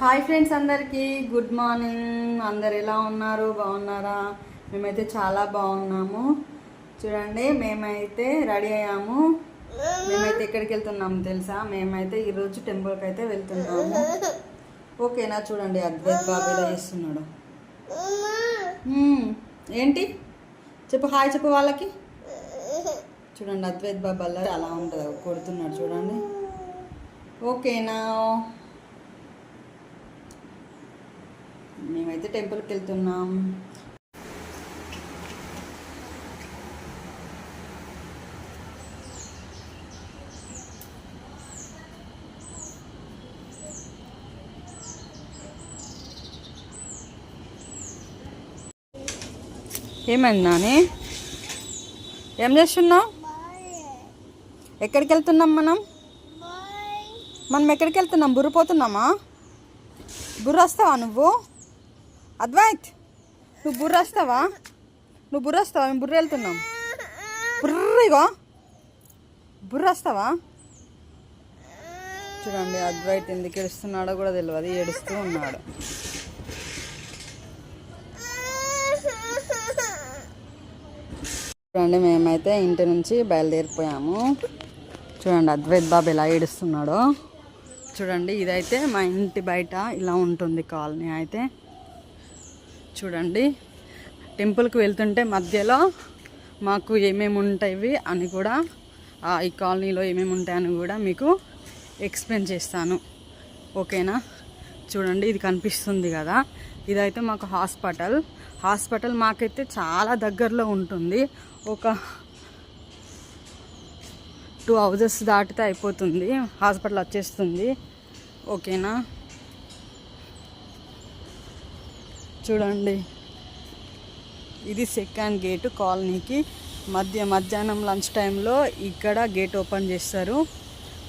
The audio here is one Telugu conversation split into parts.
హాయ్ ఫ్రెండ్స్ అందరికీ. గుడ్ మార్నింగ్ అందరు ఎలా ఉన్నారు? బాగున్నారా? మేమైతే చాలా బాగున్నాము. చూడండి మేమైతే రెడీ అయ్యాము. మేమైతే ఎక్కడికి వెళ్తున్నాము తెలుసా? మేమైతే ఈరోజు టెంపుల్కి అయితే వెళ్తున్నాము. ఓకేనా? చూడండి అద్వైత్ బాబు ఇలా చేస్తున్నాడు. ఏంటి? చెప్పు హాయ్ చెప్పు వాళ్ళకి. చూడండి అద్వైత్ బాబు అలా అలా ఉంటుంది కొడుతున్నాడు చూడండి. ఓకేనా? మేమైతే టెంపుల్కి వెళ్తున్నాం. ఏమైంది నాని? ఏం చేస్తున్నావు? ఎక్కడికి వెళ్తున్నాం మనం మనం ఎక్కడికి వెళ్తున్నాం బుర్రపోతున్నామా బుర్ర వస్తావా నువ్వు? అద్వైత్ నువ్వు బుర్ర వస్తావా? నువ్వు బుర్ర వస్తావా? మేము బుర్ర వెళ్తున్నాం. బుర్రిగో బుర్ర వస్తావా? చూడండి అద్వైత్ ఎందుకు ఏడుస్తున్నాడో కూడా తెలియదు ఏడుస్తూ ఉన్నాడు. చూడండి మేమైతే ఇంటి నుంచి బయలుదేరిపోయాము. చూడండి అద్వైత్ బాబు ఎలా ఏడుస్తున్నాడో. చూడండి ఇదైతే మా ఇంటి బయట ఇలా ఉంటుంది కాలనీ. అయితే చూడండి. టెంపుల్కి వెళ్తుంటే మధ్యలో మాకు ఏమేమి ఉంటాయి అని కూడా ఆ ఈ కాలనీలో ఏమేమి ఉంటాయని కూడా మీకు ఎక్స్ప్లెయిన్ చేస్తాను. ఓకేనా? చూడండి ఇది కనిపిస్తుంది కదా. ఇదైతే మాకు హాస్పిటల్. హాస్పిటల్ మాకైతే చాలా దగ్గరలో ఉంటుంది. ఒక టూ హౌజెస్ దాటితే అయిపోతుంది. హాస్పిటల్ వచ్చేస్తుంది. ఓకేనా? చూడండి. ఇది సెకండ్ గేటు కాలనీకి. మధ్య మధ్యాహ్నం లంచ్ టైంలో ఇక్కడ గేట్ ఓపెన్ చేస్తారు.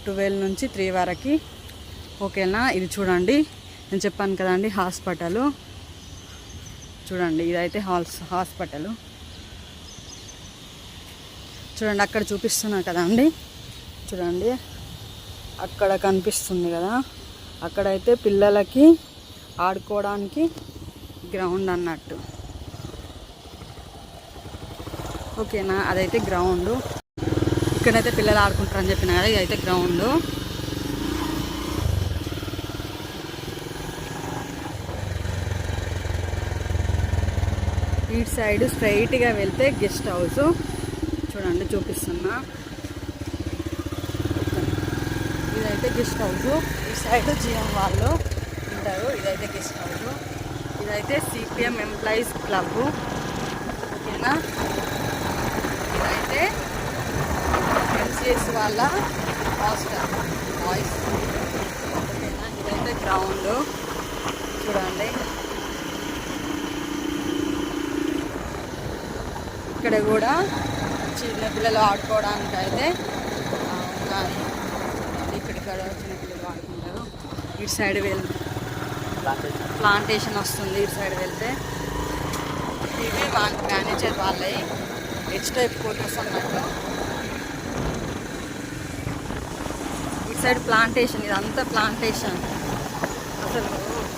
ట్వెల్వ్ నుంచి త్రీ వరకు. ఓకేనా? ఇది చూడండి. నేను చెప్పాను కదండి హాస్పిటల్. చూడండి ఇదైతే హాల్స్ హాస్పిటల్. చూడండి అక్కడ చూపిస్తున్నా కదండి. చూడండి అక్కడ కనిపిస్తుంది కదా. అక్కడైతే పిల్లలకి ఆడుకోవడానికి గ్రౌండ్ అన్నట్టు. ఓకేనా? అదైతే గ్రౌండ్. ఇక్కడైతే పిల్లలు ఆడుకుంటారని చెప్పిన కదా ఇదైతే గ్రౌండ్. ఇటు సైడ్ స్ట్రైట్గా వెళ్తే గెస్ట్ హౌస్. చూడండి చూపిస్తున్నా. ఇదైతే గెస్ట్ హౌస్. ఈ సైడ్ జిఎం వాళ్ళు ఉంటారు ఇదైతే గెస్ట్ హౌస్. ఇదైతే సిపిఎం ఎంప్లాయీస్ క్లబ్ ఓకేనా? ఇదైతే ఎంసీఎస్ వాళ్ళ హాస్టల్ బాయ్స్ ఓకేనా? ఇదైతే గ్రౌండ్ చూడండి. ఇక్కడ కూడా చిన్న పిల్లలు ఆడుకోవడానికి అయితే ఉన్నాయి. ఇక్కడ చిన్న పిల్లలు ఆడుకుంటారు. ఇటు సైడ్ వెళ్తారు. ప్లాంటేషన్ వస్తుంది ఇటు సైడ్ వెళ్తే. ఇవి మేనేజర్ వాళ్ళవి హెచ్ టైప్ ఫోటోస్ అన్నట్టు. ఇటు సైడ్ ప్లాంటేషన్ ఇదంతా ప్లాంటేషన్. అసలు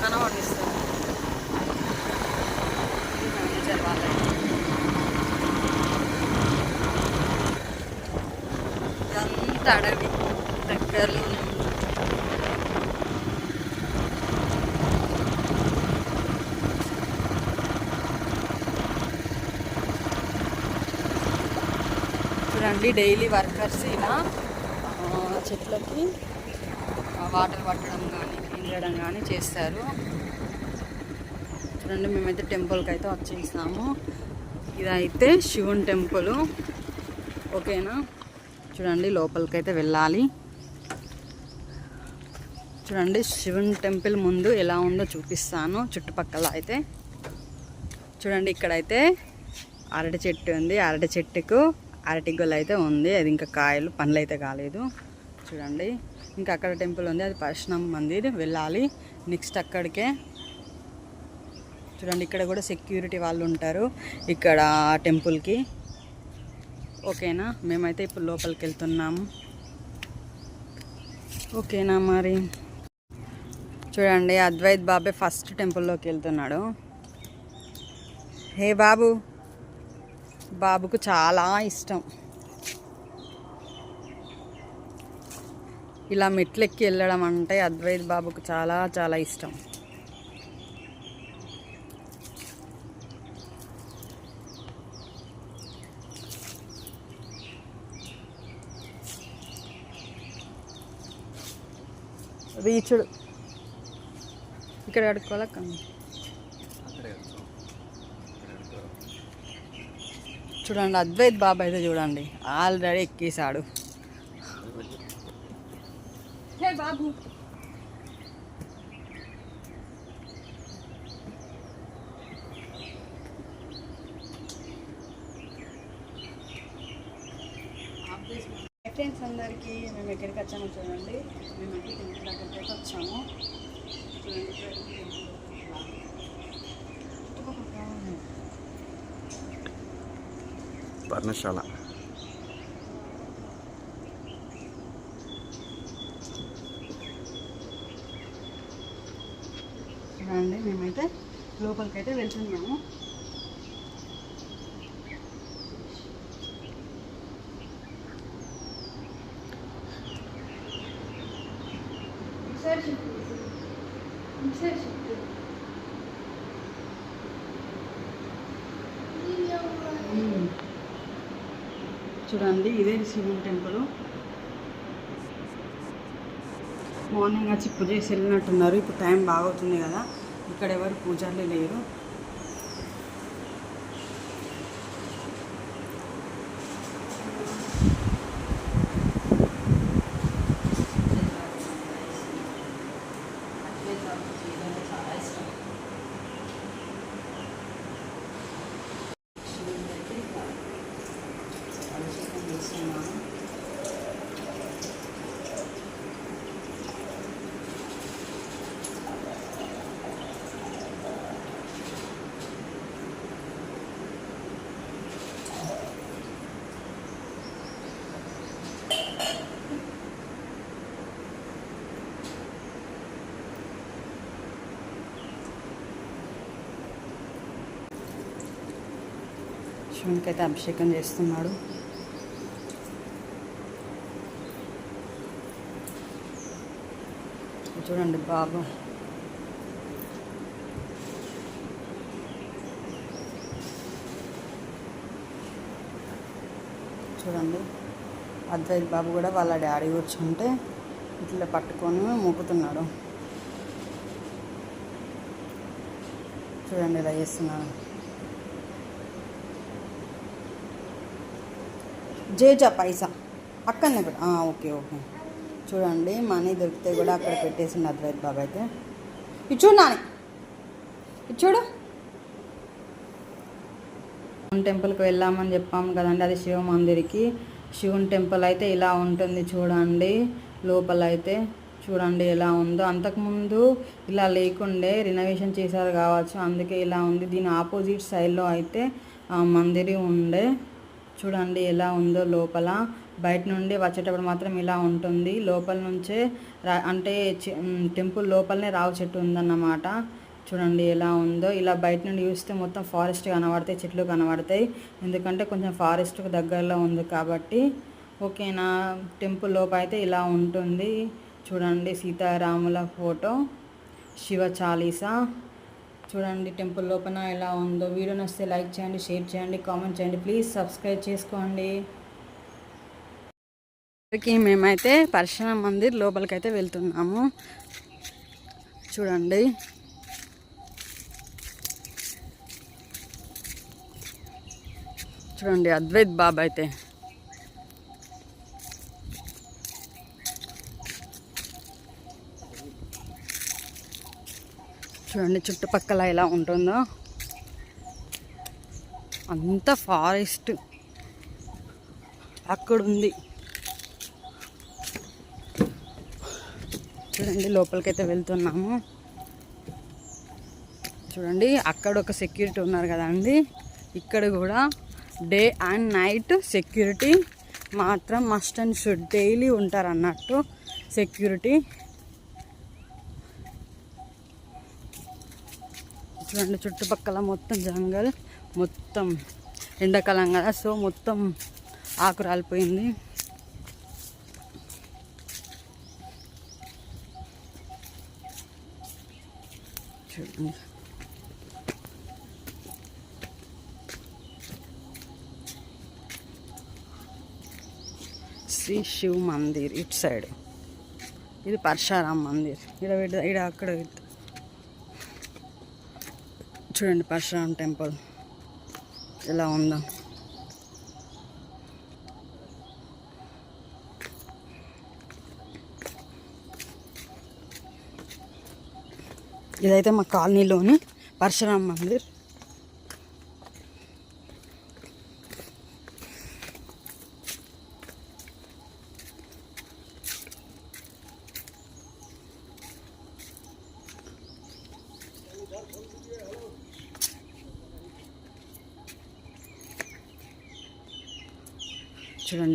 కనబడిస్తుంది. మేనేజర్ వాళ్ళవి ఇదంతా అడవి. దగ్గరలో ఉంది. డైలీ వర్కర్స్ ఇలా చెట్లకి వాటర్ పట్టడం కానీ క్లీన్ చేయడం కానీ చేస్తారు. చూడండి మేమైతే టెంపుల్కి అయితే వచ్చేసాము ఇదైతే శివుని టెంపుల్. ఓకేనా? చూడండి లోపలికైతే వెళ్ళాలి. చూడండి శివుని టెంపుల్ ముందు ఎలా ఉందో చూపిస్తాను చుట్టుపక్కల అయితే. చూడండి ఇక్కడైతే అరటి చెట్టు ఉంది. అరటి చెట్టుకు అరటిగొల్ల అయితే ఉంది. అది ఇంకా కాయలు పండ్లు అయితే కాలేదు. చూడండి. ఇంకా అక్కడ టెంపుల్ ఉంది. అది పర్శనం మందిర్. వెళ్ళాలి. నెక్స్ట్ అక్కడికే. చూడండి ఇక్కడ కూడా సెక్యూరిటీ వాళ్ళు ఉంటారు ఇక్కడ టెంపుల్కి. ఓకేనా? మేమైతే ఇప్పుడు లోపలికి వెళ్తున్నాము ఓకేనా మరి? చూడండి అద్వైత్ బాబే ఫస్ట్ టెంపుల్లోకి వెళ్తున్నాడు. హే బాబు! బాబుకు చాలా ఇష్టం. ఇలా మెట్లెక్కి వెళ్ళడం అంటే అద్వైత్ బాబుకు చాలా చాలా ఇష్టం. రీచుడు ఇక్కడ అడుక్కోవాలక్క చూడండి అద్వైత్ బాబు అయితే చూడండి. ఆల్రెడీ బాబు. ఫ్రెండ్స్ అందరికీ మేము ఎక్కడికి వచ్చామో చూడండి మేము అయితే టెంపుల్ దగ్గరికి అయితే వచ్చాము చూడండి చూడండి. పర్ణశాల అండి మేమైతే లోపలికైతే వెళ్తున్నాము. అండి ఇదే శివుని టెంపుల్ మార్నింగ్ వచ్చి పూజ చేసి వెళ్ళినట్టున్నారు. ఇప్పుడు టైం బాగవుతుంది కదా. ఇక్కడ ఎవరు పూజారులు లేరు అభిషేకం చేస్తున్నాము శివునికైతే అభిషేకం చేస్తున్నాడు. చూడండి బాబు. చూడండి. అద్వైత్ బాబు కూడా వాళ్ళ డాడీ కూర్చుంటే ఇట్లా పట్టుకొని మూకుతున్నాడు చూడండి ఇలా చేస్తున్నాడు. జేజా పైసా. అక్కడనే కూడా ఓకే ఓకే. చూడండి మనీ దొరికితే కూడా అక్కడ పెట్టేసిండు అద్వైత్ బాబు అయితే. ఇచ్చుడు నాని. ఇచ్చుడు చూడు. శివుని టెంపుల్కి వెళ్ళామని చెప్పాము కదండి అది శివ మందిర్కి. శివుని టెంపుల్ అయితే ఇలా ఉంటుంది చూడండి లోపల అయితే చూడండి ఎలా ఉందో. అంతకుముందు ఇలా లేకుండే రినోవేషన్ చేశారు కావచ్చు అందుకే ఇలా ఉంది. దీని ఆపోజిట్ సైడ్లో అయితే ఆ, మందిరి ఉండే. చూడండి ఎలా ఉందో లోపల. బయట నుండి వచ్చేటప్పుడు మాత్రం ఇలా ఉంటుంది. లోపల నుంచే రా- అంటే టెంపుల్ లోపలనే రావు చెట్టు ఉందన్నమాట. చూడండి ఎలా ఉందో. ఇలా బయట నుండి చూస్తే మొత్తం ఫారెస్ట్ కనబడతాయి చెట్లు కనబడతాయి. ఎందుకంటే కొంచెం ఫారెస్ట్కు దగ్గరలో ఉంది కాబట్టి. ఓకేనా? టెంపుల్ లోపల అయితే ఇలా ఉంటుంది. చూడండి సీతారాముల ఫోటో. శివ చాలీసా. చూడండి టెంపుల్ లోపల ఎలా ఉందో. వీడియో నచ్చితే లైక్ చేయండి షేర్ చేయండి కామెంట్ చేయండి. ప్లీజ్ సబ్స్క్రైబ్ చేసుకోండి. ఇక్కడికి మేమైతే పరశురామ మందిర్ లోపలికైతే వెళ్తున్నాము. చూడండి. చూడండి అద్వైత్ బాబా అయితే. చూడండి చుట్టుపక్కల ఎలా ఉంటుందో. అంత ఫారెస్ట్. అక్కడుంది. చూడండి లోపలికైతే వెళ్తున్నాము. చూడండి అక్కడ ఒక సెక్యూరిటీ ఉన్నారు కదండి ఇక్కడ కూడా డే అండ్ నైట్ సెక్యూరిటీ మాత్రం మస్ట్ అండ్ షుడ్ డైలీ ఉంటారు అన్నట్టు సెక్యూరిటీ చూడండి చుట్టుపక్కల మొత్తం జంగల్ మొత్తం ఎండాకాలం కదా సో మొత్తం ఆకు రాలిపోయింది. చూడండి. శ్రీ శివ్ మందిర్ ఇటు సైడ్. ఇది పరశారాం మందిర్. ఇక్కడ పెడతా ఇక్కడ అక్కడ చూడండి పరశురామ్ టెంపుల్. ఎలా ఉందో. ఇదైతే మా కాలనీలోని పరశురామ్ మందిర్.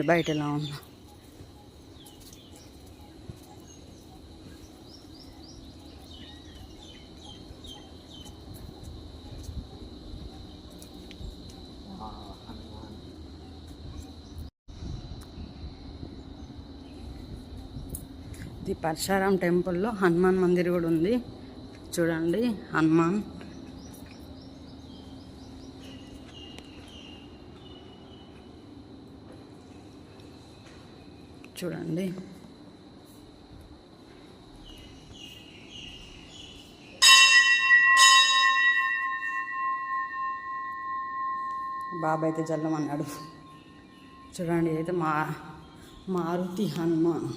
చూడండి బయట ఎలా ఉందో ఇది పరశారాం టెంపుల్లో హనుమాన్ మందిర్ కూడా ఉంది. చూడండి హనుమాన్. చూడండి. బాబాయ్ అయితే జల్లమన్నాడు చూడండి అయితే మా మారుతి హనుమాన్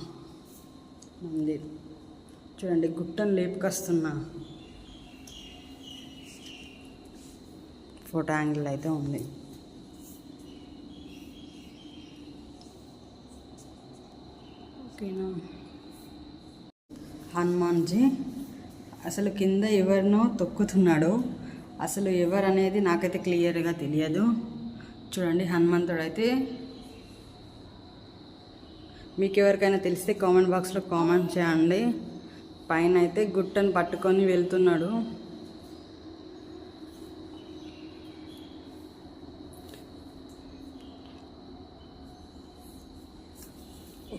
మందిర్. చూడండి గుట్టను లేపుకొస్తున్నా ఫోటో యాంగిల్ అయితే ఉంది. ఓకేనా? హనుమాన్జీ అసలు కింద ఎవరినో తొక్కుతున్నాడు. అసలు ఎవరు అనేది నాకైతే క్లియర్గా తెలియదు. చూడండి హనుమంతుడు అయితే మీకు ఎవరికైనా తెలిస్తే కామెంట్ బాక్స్లో కామెంట్ చేయండి. పైన అయితే గుట్టను పట్టుకొని వెళ్తున్నాడు.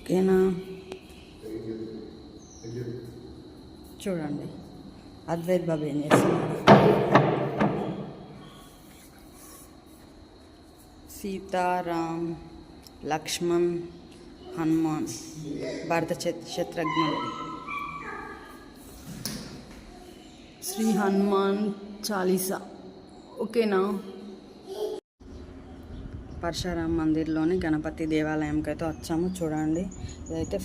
ఓకేనా? చూడండి. అద్వైత్ బాబు ఏం చేస్తున్నాడు? సీతారాం లక్ష్మణ్ హనుమాన్ భరత శత్రుఘ్నుడు. శ్రీ హనుమాన్ చాలీసా. ఓకేనా? పరశురామ్ మందిర్లోని గణపతి దేవాలయంకి అయితే వచ్చాము. చూడండి ఇదైతే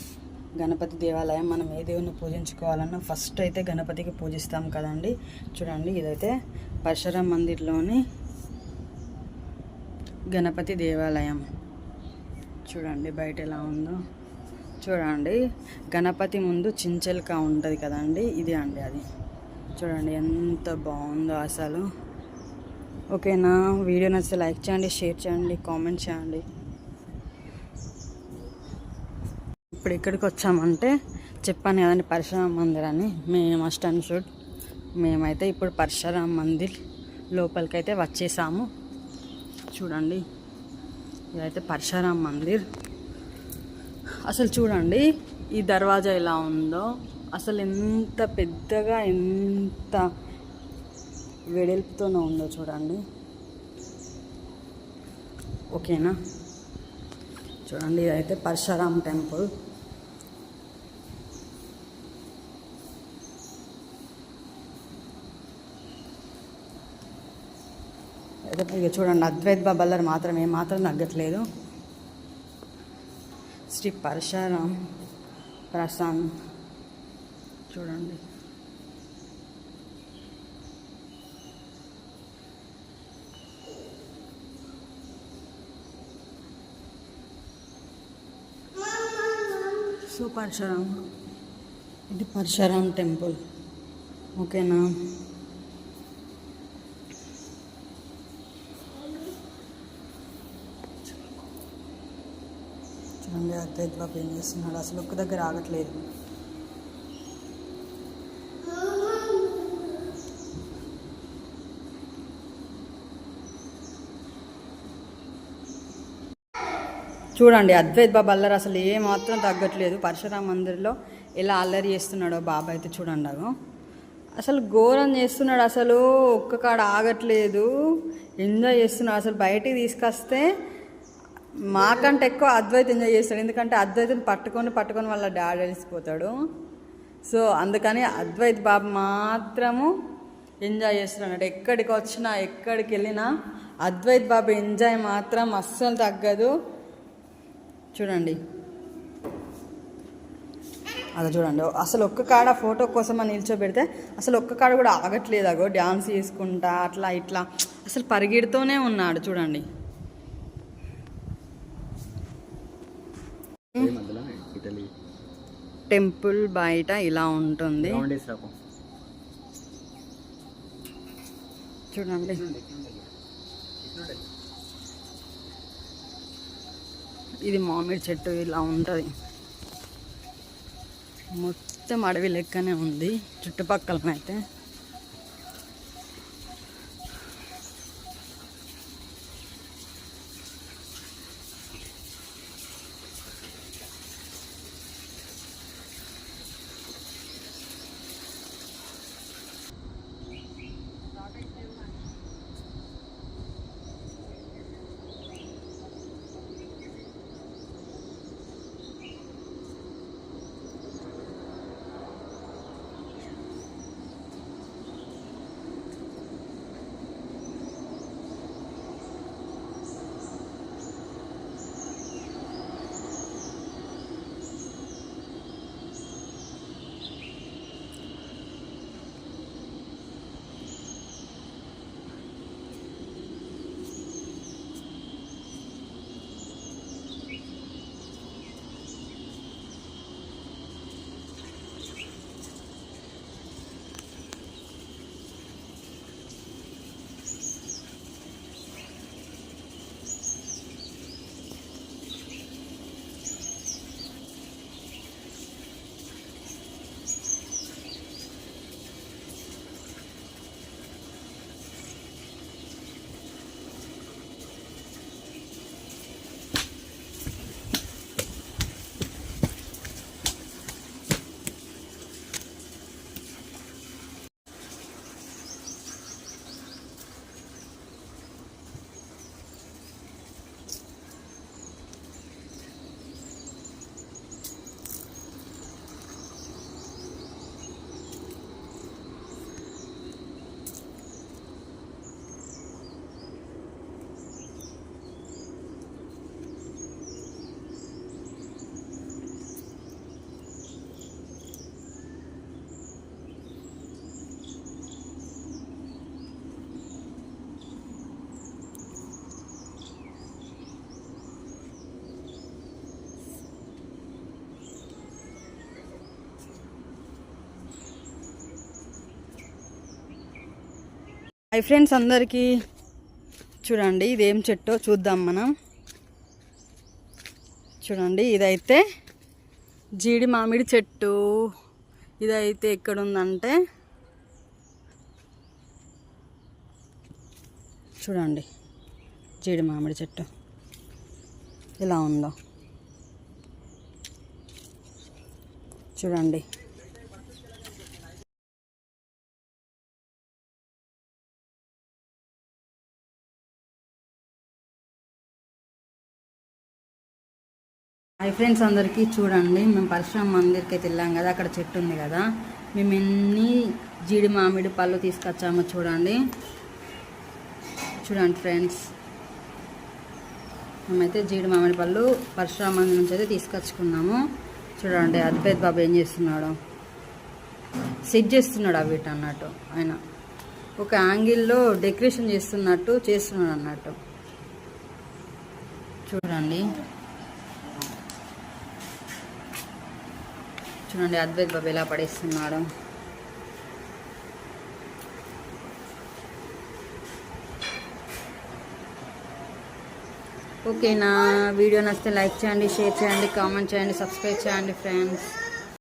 గణపతి దేవాలయం. మనం ఏ దేవుని పూజించుకోవాలన్నా ఫస్ట్ అయితే గణపతికి పూజిస్తాం కదండి. చూడండి ఇదైతే పరశురామ్ మందిర్లోని గణపతి దేవాలయం. చూడండి బయట ఎలా ఉందో. చూడండి గణపతి ముందు చించెలక ఉంటుంది కదండి. ఇది అండి అది. చూడండి ఎంత బాగుందో అసలు. ఓకేనా? వీడియో నచ్చితే లైక్ చేయండి షేర్ చేయండి కామెంట్ చేయండి. ఇప్పుడు ఇక్కడికి వచ్చామంటే చెప్పాను కదండి పరశురామ మందిర్ అని. మేము మస్ట్ అండ్ షుడ్ మేమైతే ఇప్పుడు పరశురామ మందిర్ లోపలికైతే వచ్చేసాము. చూడండి ఇదైతే పరశురామ మందిర్. అసలు చూడండి ఈ దర్వాజా ఎలా ఉందో. అసలు ఎంత పెద్దగా ఎంత వెడల్పుతోనే ఉందో చూడండి. ఓకేనా? చూడండి ఇదైతే పరశురామ్ టెంపుల్. అయితే ఇక చూడండి అద్వైత్ బాబల్లర్ మాత్రం ఏమాత్రం తగ్గట్లేదు. శ్రీ పరశురామ్ ప్రశాంత్ చూడండి. సో పరశురామ్. ఇది పరశురామ్ టెంపుల్. ఓకేనా? చూడండి అద్వైత్ బాబు ఏం చేస్తున్నాడు? అసలు ఒక్క దగ్గర ఆగట్లేదు. చూడండి అద్వైత్ బాబా అల్లరి అసలు ఏ మాత్రం తగ్గట్లేదు. పరశురామ మందిర్లో ఎలా అల్లరి చేస్తున్నాడో బాబా అయితే చూడండి అగో. అసలు ఘోరం చేస్తున్నాడు అసలు ఒక్క కాడ ఆగట్లేదు. ఎంజాయ్ చేస్తున్నాడు. అసలు బయటికి తీసుకొస్తే మాకంటే ఎక్కువ అద్వైత్ ఎంజాయ్ చేస్తాడు. ఎందుకంటే అద్వైతం పట్టుకొని పట్టుకొని వాళ్ళ డాడీ వెళ్ళిపోతాడు సో అందుకని అద్వైత్ బాబు మాత్రము ఎంజాయ్ చేస్తున్నాడు. ఎక్కడికి వచ్చినా ఎక్కడికి వెళ్ళినా అద్వైత్ బాబు ఎంజాయ్ మాత్రం అస్సలు తగ్గదు. చూడండి. అది చూడండి. అసలు ఒక్క కాడ ఫోటో కోసం అని నిల్చోబెడితే అసలు ఒక్క కాడ కూడా ఆగట్లేదు. అగో డ్యాన్స్ చేసుకుంటా అట్లా ఇట్లా. అసలు పరిగెడుతూనే ఉన్నాడు చూడండి. టెంపుల్ బయట ఇలా ఉంటుంది. చూడండి. ఇది మామిడి చెట్టు ఇలా ఉంటుంది. మొత్తం అడవి లెక్కనే ఉంది చుట్టుపక్కలనైతే. హై ఫ్రెండ్స్ అందరికీ. చూడండి ఇదేం చెట్టో చూద్దాం మనం. చూడండి ఇదైతే జీడి మామిడి చెట్టు. ఇదైతే ఎక్కడుందంటే చూడండి జీడి మామిడి చెట్టు. ఇలా ఉందో. చూడండి. హై ఫ్రెండ్స్ అందరికీ చూడండి మేము పరశురామ మందిర్కి అయితే వెళ్ళాం కదా అక్కడ చెట్టు ఉంది కదా. మేము ఎన్ని జీడి మామిడి పళ్ళు తీసుకొచ్చామో చూడండి. చూడండి ఫ్రెండ్స్. మేమైతే జీడి మామిడి పళ్ళు పరశురామ మందిర్ నుంచి అయితే తీసుకొచ్చుకున్నాము. చూడండి అద్వైత్ బాబు ఏం చేస్తున్నాడు? సెట్ చేస్తున్నాడు అవి అన్నట్టు ఆయన. ఒక యాంగిల్లో డెకరేషన్ చేస్తున్నట్టు చేస్తున్నాడు అన్నట్టు. చూడండి. చూడండి అద్వైత్ బాబు ఎలా పడేస్తున్నాడు. ఓకేనా వీడియో నచ్చితే లైక్ చేయండి షేర్ చేయండి కామెంట్ చేయండి సబ్స్క్రైబ్ చేయండి ఫ్రెండ్స్.